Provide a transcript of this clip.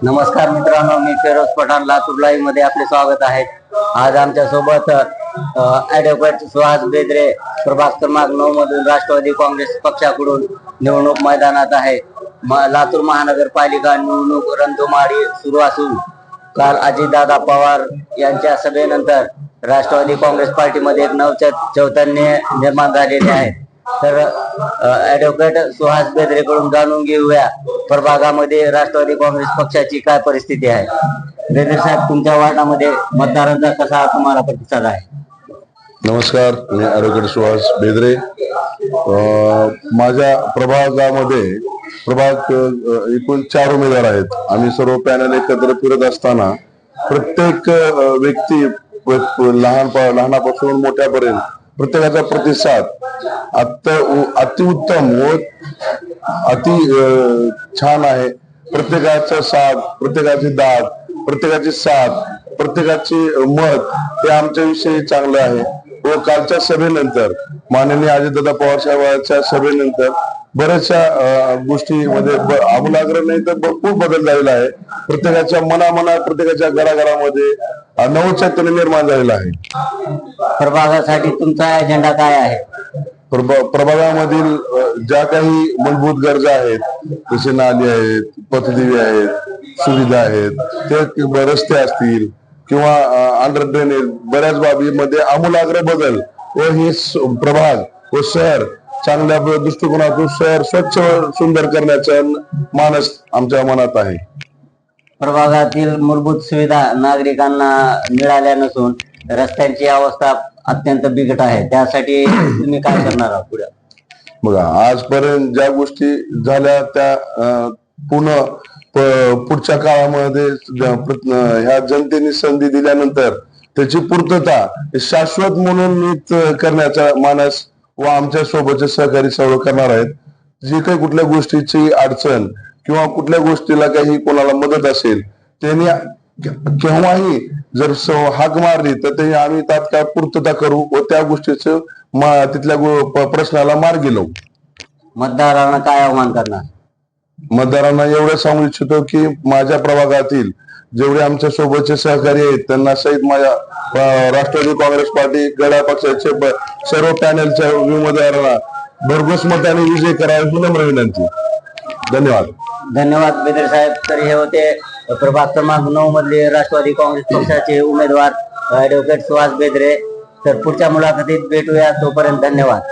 नमस्कार मित्रांनो मी फेरोज पठाण लातूर लाईव्हमध्ये आपले स्वागत आहे. आज आमच्यासोबत ऍडव्होकेट सुहास बेद्रे प्रभाग क्रमांक नऊ मधून राष्ट्रवादी काँग्रेस पक्षाकडून निवडणूक मैदानात आहे. लातूर महानगरपालिका निवडणूक रणधुमाळी सुरू असून काल अजितदादा पवार यांच्या सभेनंतर राष्ट्रवादी काँग्रेस पार्टीमध्ये एक नव चौतन्य निर्माण झालेले आहे. तर ऍडव्होकेट सुहास बेद्रेकडून जाणून घेऊया. प्रभागामध्ये राष्ट्रवादी काँग्रेस पक्षाची काय परिस्थिती आहे? बेद्रे साहेब तुमच्या वार्डामध्ये मतदारांचा कसा तुम्हाला प्रतिसाद आहे? नमस्कार मी ऍडव्होकेट सुहास बेदरे. अं, माझ्या प्रभागामध्ये प्रभाग एकूण चार उमेदवार आहेत. आम्ही सर्व पॅनल एकत्र फिरत असताना प्रत्येक व्यक्ती प- लहान लहानापासून मोठ्यापर्यंत प्रत्येकाचा प्रतिसाद. अत्य अतिउत्तम व अति छान आहे. प्रत्येकाचा साथ प्रत्येकाची दाद प्रत्येकाची साथ प्रत्येकाची मत हे आमच्याविषयी चांगलं आहे. व कालच्या सभेनंतर माननीय अजितदादा पवार साहेबांच्या सभेनंतर बऱ्याचशा गोष्टीमध्ये आमूलाग्र नाही तर भरपूर बदल झालेला आहे. प्रत्येकाच्या मनामनात प्रत्येकाच्या घराघरामध्ये नवचैतन्य निर्माण झालेलं आहे. प्रभागासाठी तुमचा एजेंडा काय आहे? प्रभा- प्रभागामधील ज्या काही मूलभूत गरजा आहेत जसे नाली आहेत पथदिवे आहेत सुविधा आहेत ते रस्ते असतील किंवा अंडर ड्रेनेज बऱ्याच बाबीमध्ये आमूलाग्र बदल व हे प्रभाग व शहर चांगल्या दृष्टिकोनातून शहर स्वच्छ व सुंदर करण्याचा मानस आमच्या मनात आहे. प्रभागातील मूलभूत सुविधा नागरिकांना मिळाल्या नसून रस्त्यांची अवस्था अत्यंत बिकट आहे. त्यासाठी तुम्ही काय करणार आहात पुढे? बघा आजपर्यंत ज्या गोष्टी झाल्या त्या पुन्हा पुढच्या काळामध्ये ह्या जनतेने संधी दिल्यानंतर त्याची पूर्तता शाश्वत म्हणून करण्याचा मानस व आमच्या सोबतचे सहकारी सर्व करणार आहेत. जी काही कुठल्या गोष्टीची अडचण किंवा कुठल्या गोष्टीला काही कोणाला मदत असेल त्यांनी केव्हाही जर हाक मारली तर ते आम्ही तात्काळ पूर्तता करू व त्या गोष्टीचं तिथल्या प्रश्नाला मार्गी लावू मतदारांना काय आव्हान करणार? मतदारांना एवढं सांगू इच्छितो की माझ्या प्रभागातील जेवढे आमच्या सोबतचे सहकारी आहेत त्यांना सहित माझ्या राष्ट्रवादी काँग्रेस पार्टी गडा पक्षाचे सर्व पॅनलच्या उमेदवारांना भरघोस मताने विजय करावा ही नम्र विनंती. धन्यवाद. धन्यवाद बेदर साहेब. तर हे होते प्रभाग क्रमांक नऊ मधले राष्ट्रवादी काँग्रेस पक्षाचे उमेदवार ऍडव्होकेट सुहास बेदरे. तर पुढच्या मुलाखतीत भेटूया. तोपर्यंत धन्यवाद.